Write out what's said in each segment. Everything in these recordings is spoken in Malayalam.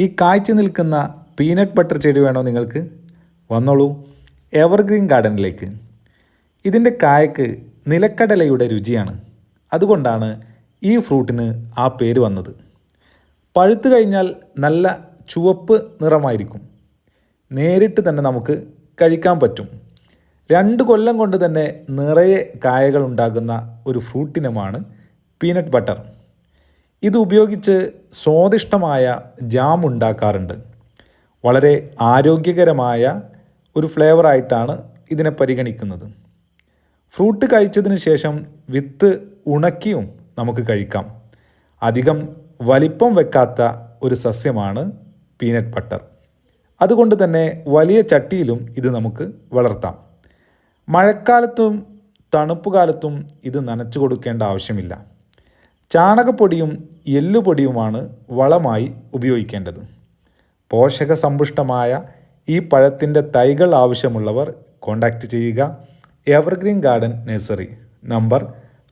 ഈ കായ്ച്ചു നിൽക്കുന്ന പീനട്ട് ബട്ടർ ചെടി വേണോ നിങ്ങൾക്ക്? വന്നോളൂ എവർഗ്രീൻ ഗാർഡനിലേക്ക്. ഇതിന്റെ കായക്ക് നിലക്കടലയുടെ രുചിയാണ്. അതുകൊണ്ടാണ് ഈ ഫ്രൂട്ടിന് ആ പേര് വന്നത്. പഴുത്തു കഴിഞ്ഞാൽ നല്ല ചുവപ്പ് നിറമായിരിക്കും. നേരിട്ട് തന്നെ നമുക്ക് കഴിക്കാൻ പറ്റും. രണ്ട് കൊല്ലം കൊണ്ട് തന്നെ നിറയെ കായകൾ ഉണ്ടാകുന്ന ഒരു ഫ്രൂട്ടിനമാണ് പീനട്ട് ബട്ടർ. ഇത് ഉപയോഗിച്ച് സ്വാദിഷ്ടമായ ജാം ഉണ്ടാക്കാറുണ്ട്. വളരെ ആരോഗ്യകരമായ ഒരു ഫ്ലേവറായിട്ടാണ് ഇതിനെ പരിഗണിക്കുന്നത്. ഫ്രൂട്ട് കഴിച്ചതിന് ശേഷം വിത്ത് ഉണക്കിയും നമുക്ക് കഴിക്കാം. അധികം വലിപ്പം വെക്കാത്ത ഒരു സസ്യമാണ് പീനട്ട് ബട്ടർ അതുകൊണ്ട് തന്നെ വലിയ ചട്ടിയിലും ഇത് നമുക്ക് വളർത്താം. മഴക്കാലത്തും തണുപ്പുകാലത്തും ഇത് നനച്ചു കൊടുക്കേണ്ട ആവശ്യമില്ല. ചാണകപ്പൊടിയും എല്ലുപൊടിയുമാണ് വളമായി ഉപയോഗിക്കേണ്ടത്. പോഷക സമ്പുഷ്ടമായ ഈ പഴത്തിന്റെ തൈകൾ ആവശ്യമുള്ളവർ കോൺടാക്റ്റ് ചെയ്യുക. എവർഗ്രീൻ ഗാർഡൻ നഴ്സറി നമ്പർ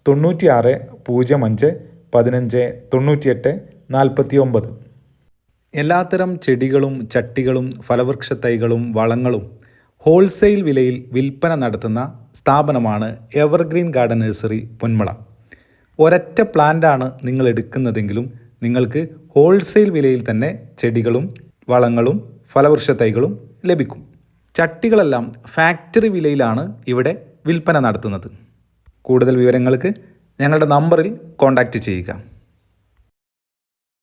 തൊണ്ണൂറ്റിയാറ് പൂജ്യം അഞ്ച് പതിനഞ്ച് തൊണ്ണൂറ്റിയെട്ട് നാൽപ്പത്തി ഒമ്പത് എല്ലാത്തരം ചെടികളും ചട്ടികളും ഫലവൃക്ഷ തൈകളും വളങ്ങളും ഹോൾസെയിൽ വിലയിൽ വിൽപ്പന നടത്തുന്ന സ്ഥാപനമാണ് എവർഗ്രീൻ ഗാർഡൻ നഴ്സറി പൊന്മള. ഒരൊറ്റ പ്ലാന്റാണ് നിങ്ങൾ എടുക്കുന്നതെങ്കിലും നിങ്ങൾക്ക് ഹോൾസെയിൽ വിലയിൽ തന്നെ ചെടികളും വളങ്ങളും ഫലവൃക്ഷ തൈകളും ലഭിക്കും. ചട്ടികളെല്ലാം ഫാക്ടറി വിലയിലാണ് ഇവിടെ വിൽപ്പന നടത്തുന്നത്. കൂടുതൽ വിവരങ്ങൾക്ക് ഞങ്ങളുടെ നമ്പറിൽ കോൺടാക്റ്റ് ചെയ്യുക.